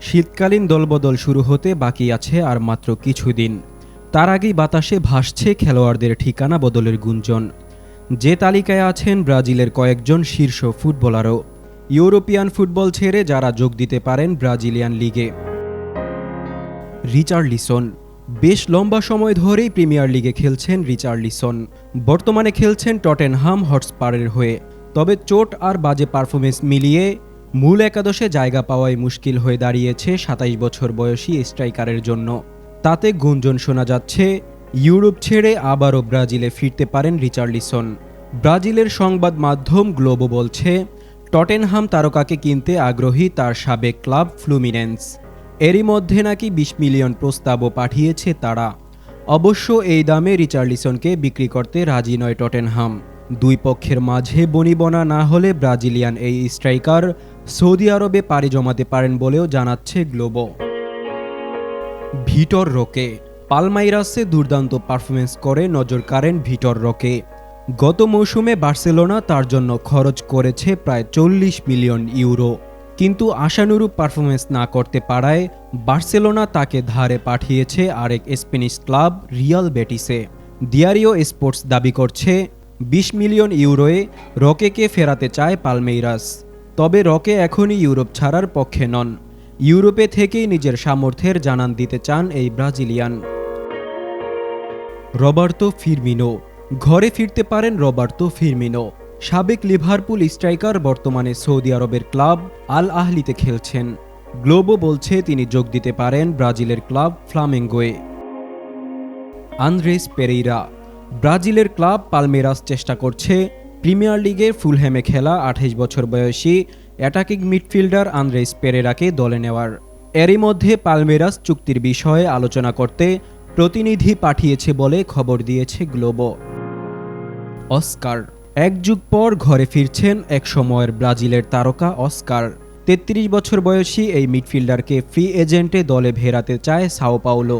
শীতকালীন দলবদল শুরু হতে বাকি আছে আর মাত্র কিছুদিন। তার আগেই বাতাসে ভাসছে খেলোয়াড়দের ঠিকানা বদলের গুঞ্জন। যে তালিকায় আছেন ব্রাজিলের কয়েকজন শীর্ষ ফুটবলারও। ইউরোপিয়ান ফুটবল ছেড়ে যারা যোগ দিতে পারেন ব্রাজিলিয়ান লিগে। রিচার্লিসন। বেশ লম্বা সময় ধরেই প্রিমিয়ার লিগে খেলছেন রিচার্লিসন। বর্তমানে খেলছেন টটেনহাম হটস্পারের হয়ে। তবে চোট আর বাজে পারফরমেন্স মিলিয়ে মূল একাদশে জায়গা পাওয়াই মুশকিল হয়ে দাঁড়িয়েছে সাতাইশ বছর বয়সী স্ট্রাইকারের জন্য। তাতে গুঞ্জন শোনা যাচ্ছে, ইউরোপ ছেড়ে আবারও ব্রাজিলে ফিরতে পারেন রিচার্লিসন। ব্রাজিলের সংবাদ মাধ্যম গ্লোবো বলছে, টটেনহাম তারকাকে কিনতে আগ্রহী তার সাবেক ক্লাব ফ্লুমিনেন্স। এরই মধ্যে নাকি বিশ মিলিয়ন প্রস্তাবও পাঠিয়েছে তারা। অবশ্য এই দামে রিচার্লিসনকে বিক্রি করতে রাজি নয় টটেনহাম। দুই পক্ষের মাঝে বনিবনা না হলে ব্রাজিলিয়ান এই স্ট্রাইকার সৌদি আরবে পাড়ি জমাতে পারেন বলেও জানাচ্ছে গ্লোবো। ভিটর রোকে, পালমাইরাসে দুর্দান্ত পারফরমেন্স করে নজর কাড়েন ভিটর রোকে। গত মৌসুমে বার্সেলোনা তার জন্য খরচ করেছে প্রায় চল্লিশ মিলিয়ন ইউরো। কিন্তু আশানুরূপ পারফরমেন্স না করতে পারায় বার্সেলোনা তাকে ধারে পাঠিয়েছে আরেক স্প্যানিশ ক্লাব রিয়াল বেটিসে। দিয়ারিও স্পোর্টস দাবি করছে বিশ মিলিয়ন ইউরোয়ে রকেকে ফেরাতে চায় পালমেইরাস। তবে রকে এখনই ইউরোপ ছাড়ার পক্ষে নন। ইউরোপে থেকেই নিজের সামর্থ্যের জানান দিতে চান এই ব্রাজিলিয়ান। Roberto Firmino. ঘরে ফিরতে পারেন রবার্তো ফিরমিনো। সাবেক লিভারপুল স্ট্রাইকার, বর্তমানে সৌদি আরবের ক্লাব আল আহলিতে খেলছেন। গ্লোবো বলছে তিনি যোগ দিতে পারেন ব্রাজিলের ক্লাব ফ্লামেঙ্গোয়ে। Andres Pereira. ব্রাজিলের ক্লাব পালমেরাস চেষ্টা করছে প্রিমিয়ার লিগে ফুলহ্যামে খেলা আঠাইশ বছর বয়সী অ্যাটাকিং মিডফিল্ডার আন্দ্রেস পেরেরাকে দলে নেওয়ার। এরই মধ্যে পালমেরাস চুক্তির বিষয়ে আলোচনা করতে প্রতিনিধি পাঠিয়েছে বলে খবর দিয়েছে গ্লোবো। অস্কার। এক যুগ পর ঘরে ফিরছেন এক সময়ের ব্রাজিলের তারকা অস্কার। তেত্রিশ বছর বয়সী এই মিডফিল্ডারকে ফ্রি এজেন্টে দলে ভেরাতে চায় সাও পাওলো।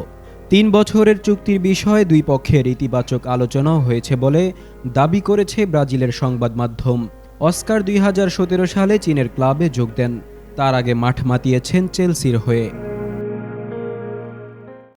তিন বছরের চুক্তির বিষয়ে দুই পক্ষের ইতিবাচক আলোচনাও হয়েছে বলে দাবি করেছে ব্রাজিলের সংবাদ মাধ্যম। অস্কার দুই হাজার সতেরো সালে চীনের ক্লাবে যোগ দেন। তার আগে মাঠ মাতিয়েছেন চেলসির হয়ে।